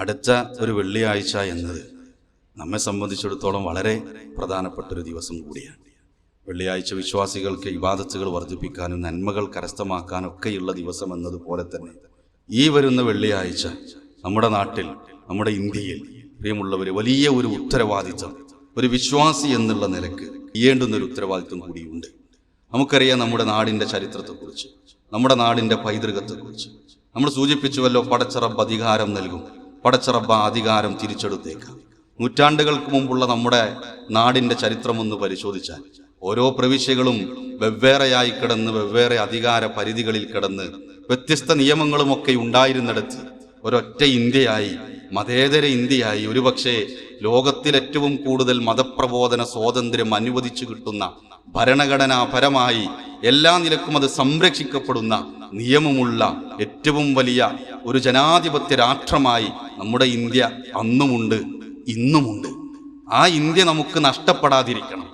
അടുത്ത ഒരു വെള്ളിയാഴ്ച എന്നത് നമ്മെ സംബന്ധിച്ചിടത്തോളം വളരെ പ്രധാനപ്പെട്ട ഒരു ദിവസം കൂടിയാണ്. വെള്ളിയാഴ്ച വിശ്വാസികൾക്ക് ഇബാദത്തുകൾ വർദ്ധിപ്പിക്കാനും നന്മകൾ കരസ്ഥമാക്കാനും ഒക്കെയുള്ള ദിവസം എന്നതുപോലെ തന്നെ ഈ വരുന്ന വെള്ളിയാഴ്ച നമ്മുടെ നാട്ടിൽ നമ്മുടെ ഇന്ത്യയിൽ പ്രിയമുള്ളവർ വലിയ ഒരു ഉത്തരവാദിത്തം ഒരു വിശ്വാസി എന്നുള്ള നിലയ്ക്ക് ചെയ്യേണ്ടുന്ന ഒരു ഉത്തരവാദിത്വം കൂടിയുണ്ട്. നമുക്കറിയാം നമ്മുടെ നാടിന്റെ ചരിത്രത്തെക്കുറിച്ച് നമ്മുടെ നാടിന്റെ പൈതൃകത്തെക്കുറിച്ച്. നമ്മൾ സൂചിപ്പിച്ചുവല്ലോ പടച്ചറബ് അധികാരം നൽകും. പടച്ചറബ് അധികാരം തിരിച്ചെടുത്തേക്കാം. നൂറ്റാണ്ടുകൾക്ക് മുമ്പുള്ള നമ്മുടെ നാടിന്റെ ചരിത്രമൊന്ന് പരിശോധിച്ചാൽ ഓരോ പ്രവിശ്യകളും വെവ്വേറെയായി കിടന്ന് വെവ്വേറെ അധികാര പരിധികളിൽ കിടന്ന് വ്യത്യസ്ത നിയമങ്ങളുമൊക്കെ ഉണ്ടായിരുന്നിടത്ത് ഒരൊറ്റ ഇന്ത്യയായി മതേതര ഇന്ത്യയായി ഒരുപക്ഷെ ലോകത്തിലേറ്റവും കൂടുതൽ മതപ്രബോധന സ്വാതന്ത്ര്യം അനുവദിച്ചു കിട്ടുന്ന ഭരണഘടനാപരമായി എല്ലാ നിലക്കും അത് സംരക്ഷിക്കപ്പെടുന്ന നിയമമുള്ള ഏറ്റവും വലിയ ഒരു ജനാധിപത്യ രാഷ്ട്രമായി നമ്മുടെ ഇന്ത്യ അന്നുമുണ്ട് ഇന്നുമുണ്ട്. ആ ഇന്ത്യ നമുക്ക് നഷ്ടപ്പെടാതിരിക്കണം.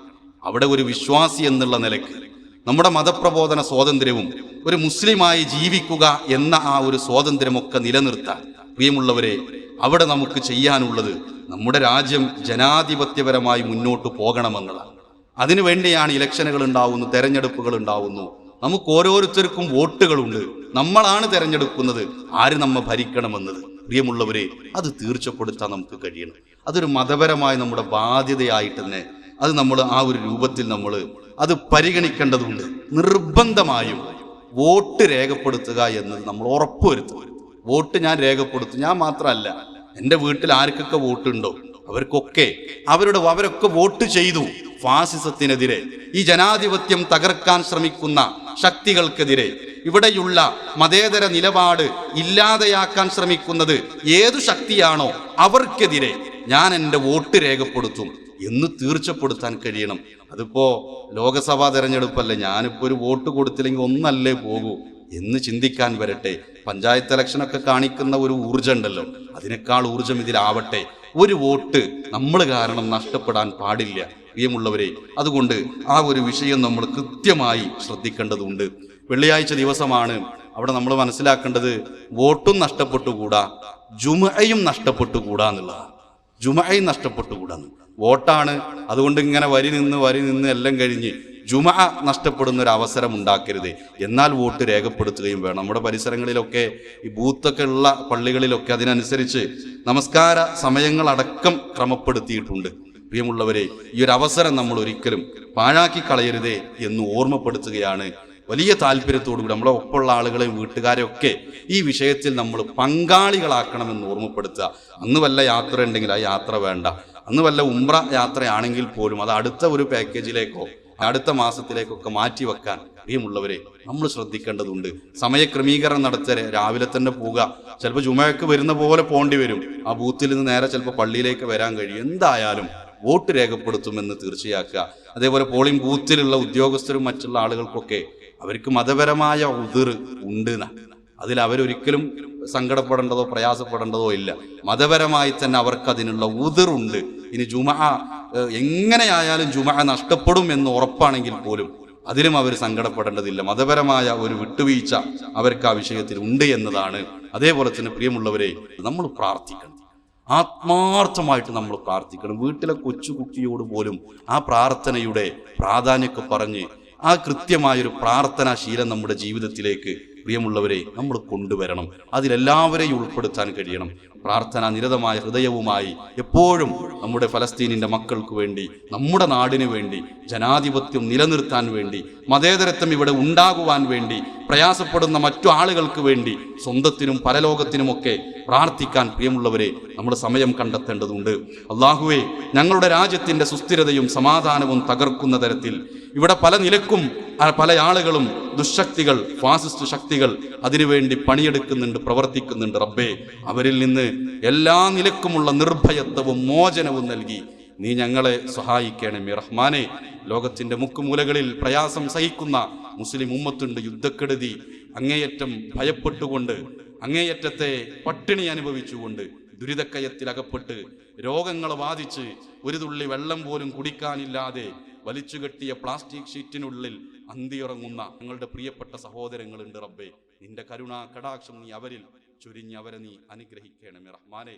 അവിടെ ഒരു വിശ്വാസി എന്നുള്ള നിലയ്ക്ക് നമ്മുടെ മതപ്രബോധന സ്വാതന്ത്ര്യവും ഒരു മുസ്ലിമായി ജീവിക്കുക എന്ന ആ ഒരു സ്വാതന്ത്ര്യമൊക്കെ നിലനിർത്താൻ പ്രിയമുള്ളവരെ അവിടെ നമുക്ക് ചെയ്യാനുള്ളത് നമ്മുടെ രാജ്യം ജനാധിപത്യപരമായി മുന്നോട്ട് പോകണമെന്നതാണ്. അതിനുവേണ്ടിയാണ് ഇലക്ഷനുകൾ ഉണ്ടാവുന്നു തെരഞ്ഞെടുപ്പുകൾ ഉണ്ടാവുന്നു. നമുക്ക് ഓരോരുത്തർക്കും വോട്ടുകളുണ്ട്. നമ്മളാണ് തിരഞ്ഞെടുക്കുന്നത്. ആര് നമ്മെ ഭരിക്കണമെന്നത്? പ്രിയമുള്ളവരെ അത് തീർച്ചപ്പെടുത്താൻ നമുക്ക് കഴിയണം. അതൊരു മതപരമായ നമ്മുടെ ബാധ്യതയായിട്ട് തന്നെ അത് നമ്മൾ ആ ഒരു രൂപത്തിൽ നമ്മൾ അത് പരിഗണിക്കേണ്ടതുണ്ട്. നിർബന്ധമായും വോട്ട് രേഖപ്പെടുത്തുക എന്ന് നമ്മൾ ഉറപ്പുവരുത്തും. വോട്ട് ഞാൻ രേഖപ്പെടുത്തും. ഞാൻ മാത്രമല്ല എന്റെ വീട്ടിൽ ആർക്കൊക്കെ വോട്ടുണ്ടോ? അവർക്കൊക്കെ. അവരുടെ അവരൊക്കെ വോട്ട് ചെയ്തു. ഫാസിസത്തിനെതിരെ ഈ ജനാധിപത്യം തകർക്കാൻ ശ്രമിക്കുന്ന ശക്തികൾക്കെതിരെ ഇവിടെയുള്ള മതേതര നിലപാട് ഇല്ലാതെയാക്കാൻ ശ്രമിക്കുന്നത് ഏതു ശക്തിയാണോ അവർക്കെതിരെ ഞാൻ എന്റെ വോട്ട് രേഖപ്പെടുത്തും എന്ന് തീർച്ചപ്പെടുത്താൻ കഴിയണം. അതിപ്പോ ലോകസഭാ തെരഞ്ഞെടുപ്പല്ല ഞാനിപ്പോ ഒരു വോട്ട് കൊടുത്തില്ലെങ്കിൽ ഒന്നല്ലേ പോകൂ എന്ന് ചിന്തിക്കാൻ വരട്ടെ. പഞ്ചായത്ത് ഇലക്ഷനൊക്കെ കാണിക്കുന്ന ഒരു ഊർജം ഉണ്ടല്ലോ അതിനേക്കാൾ ഊർജം ഇതിലാവട്ടെ. ഒരു വോട്ട് നമ്മൾ കാരണം നഷ്ടപ്പെടാൻ പാടില്ല. പ്രിയമുള്ളവരെ അതുകൊണ്ട് ആ ഒരു വിഷയം നമ്മൾ കൃത്യമായി ശ്രദ്ധിക്കേണ്ടതുണ്ട്. വെള്ളിയാഴ്ച ദിവസമാണ്. അവിടെ നമ്മൾ മനസ്സിലാക്കേണ്ടത് വോട്ടും നഷ്ടപ്പെട്ടുകൂടാ ജുമയും നഷ്ടപ്പെട്ടുകൂടാ എന്നുള്ളതാണ്. ജുമയും നഷ്ടപ്പെട്ടുകൂടാ വോട്ടാണ് അതുകൊണ്ട് ഇങ്ങനെ വരി നിന്ന് വരി നിന്ന് എല്ലാം കഴിഞ്ഞ് ജുമ നഷ്ടപ്പെടുന്ന ഒരു അവസരം ഉണ്ടാക്കരുത്. എന്നാൽ വോട്ട് രേഖപ്പെടുത്തുകയും വേണം. നമ്മുടെ പരിസരങ്ങളിലൊക്കെ ഈ ബൂത്തൊക്കെ ഉള്ള പള്ളികളിലൊക്കെ അതിനനുസരിച്ച് നമസ്കാര സമയങ്ങളടക്കം ക്രമപ്പെടുത്തിയിട്ടുണ്ട്. പ്രിയമുള്ളവരെ ഈ ഒരു അവസരം നമ്മൾ ഒരിക്കലും പാഴാക്കി കളയരുതേ എന്ന് ഓർമ്മപ്പെടുത്തുകയാണ് വലിയ താല്പര്യത്തോടുകൂടി നമ്മളെ ഒപ്പമുള്ള ആളുകളെയും വീട്ടുകാരെയൊക്കെ ഈ വിഷയത്തിൽ നമ്മൾ പങ്കാളികളാക്കണമെന്ന് ഓർമ്മപ്പെടുത്തുക. അന്ന് വല്ല യാത്ര ഉണ്ടെങ്കിൽ ആ യാത്ര വേണ്ട. അന്ന് വല്ല ഉംറ യാത്രയാണെങ്കിൽ പോലും അത് അടുത്ത ഒരു പാക്കേജിലേക്കോ അടുത്ത മാസത്തിലേക്കൊക്കെ മാറ്റി വെക്കാൻ പ്രിയമുള്ളവരെ നമ്മൾ ശ്രദ്ധിക്കേണ്ടതുണ്ട്. സമയക്രമീകരണം നടത്തരെ രാവിലെ തന്നെ പോവുക. ചിലപ്പോൾ ചുമയൊക്കെ വരുന്ന പോലെ പോണ്ടി വരും. ആ ബൂത്തിൽ നിന്ന് നേരെ ചിലപ്പോൾ പള്ളിയിലേക്ക് വരാൻ കഴിയും. എന്തായാലും വോട്ട് രേഖപ്പെടുത്തുമെന്ന് തീർച്ചയാക്കുക. അതേപോലെ പോളിംഗ് ബൂത്തിലുള്ള ഉദ്യോഗസ്ഥരും മറ്റുള്ള ആളുകൾക്കൊക്കെ അവർക്ക് മതപരമായ ഉതിർ ഉണ്ട്. അതിൽ അവരൊരിക്കലും സങ്കടപ്പെടേണ്ടതോ പ്രയാസപ്പെടേണ്ടതോ ഇല്ല. മതപരമായി തന്നെ അവർക്ക് അതിനുള്ള ഉതിറുണ്ട് ഇനി ജുമ എങ്ങനെയായാലും ജുമ നഷ്ടപ്പെടും എന്ന് ഉറപ്പാണെങ്കിൽ പോലും അതിലും അവർ സങ്കടപ്പെടേണ്ടതില്ല. മതപരമായ ഒരു വിട്ടുവീഴ്ച അവർക്ക് ആ വിഷയത്തിൽ ഉണ്ട് എന്നതാണ്. അതേപോലെ തന്നെ പ്രിയമുള്ളവരെ നമ്മൾ പ്രാർത്ഥിക്കണം. ആത്മാർത്ഥമായിട്ട് നമ്മൾ പ്രാർത്ഥിക്കണം. വീട്ടിലെ കൊച്ചു കുട്ടിയോട് പോലും ആ പ്രാർത്ഥനയുടെ പ്രാധാന്യമൊക്കെ പറഞ്ഞ് ആ കൃത്യമായൊരു പ്രാർത്ഥനാ ശീലം നമ്മുടെ ജീവിതത്തിലേക്ക് പ്രിയമുള്ളവരെ നമ്മൾ കൊണ്ടുവരണം. അതിലെല്ലാവരെയും ഉൾപ്പെടുത്താൻ കഴിയണം. പ്രാർത്ഥന നിരതമായ ഹൃദയവുമായി എപ്പോഴും നമ്മുടെ ഫലസ്തീനിന്റെ മക്കൾക്ക് വേണ്ടി നമ്മുടെ നാടിന് വേണ്ടി ജനാധിപത്യം നിലനിർത്താൻ വേണ്ടി മതേതരത്വം ഇവിടെ ഉണ്ടാകുവാൻ വേണ്ടി പ്രയാസപ്പെടുന്ന മറ്റു ആളുകൾക്ക് വേണ്ടി സ്വന്തത്തിനും പരലോകത്തിനുമൊക്കെ പ്രാർത്ഥിക്കാൻ പ്രിയമുള്ളവരെ നമ്മൾ സമയം കണ്ടെത്തേണ്ടതുണ്ട്. അള്ളാഹുവെ ഞങ്ങളുടെ രാജ്യത്തിന്റെ സുസ്ഥിരതയും സമാധാനവും തകർക്കുന്ന തരത്തിൽ ഇവിടെ പല നിലക്കും പല ആളുകളും ദുശക്തികൾ ഫാസിസ്റ്റ് ശക്തികൾ അതിനുവേണ്ടി പണിയെടുക്കുന്നുണ്ട് പ്രവർത്തിക്കുന്നുണ്ട് റബ്ബേ. അവരിൽ നിന്ന് എല്ലാ നിലക്കുമുള്ള നിർഭയത്വവും മോചനവും നൽകി. നീ ഞങ്ങളെ സഹായിക്കണമേ റഹ്മാനെ. ലോകത്തിന്റെ മുക്കുമൂലകളിൽ പ്രയാസം സഹിക്കുന്ന മുസ്ലിം ഉമ്മത്തുണ്ട് യുദ്ധക്കെടുതി. അങ്ങേയറ്റം ഭയപ്പെട്ടുകൊണ്ട് അങ്ങേയറ്റത്തെ പട്ടിണി അനുഭവിച്ചുകൊണ്ട് ദുരിതക്കയത്തിൽ അകപ്പെട്ട് രോഗങ്ങൾ ബാധിച്ച് ഒരു തുള്ളി വെള്ളം പോലും കുടിക്കാനില്ലാതെ വലിച്ചുകെട്ടിയ പ്ലാസ്റ്റിക് ഷീറ്റിനുള്ളിൽ അന്തിയിറങ്ങുന്ന ഞങ്ങളുടെ പ്രിയപ്പെട്ട സഹോദരങ്ങളുണ്ട് റബ്ബേ. നിന്റെ കരുണാ കടാക്ഷം നീ അവരിൽ ചുരിഞ്ഞ് അവരെ നീ അനുഗ്രഹിക്കണമേ റഹ്മാനെ.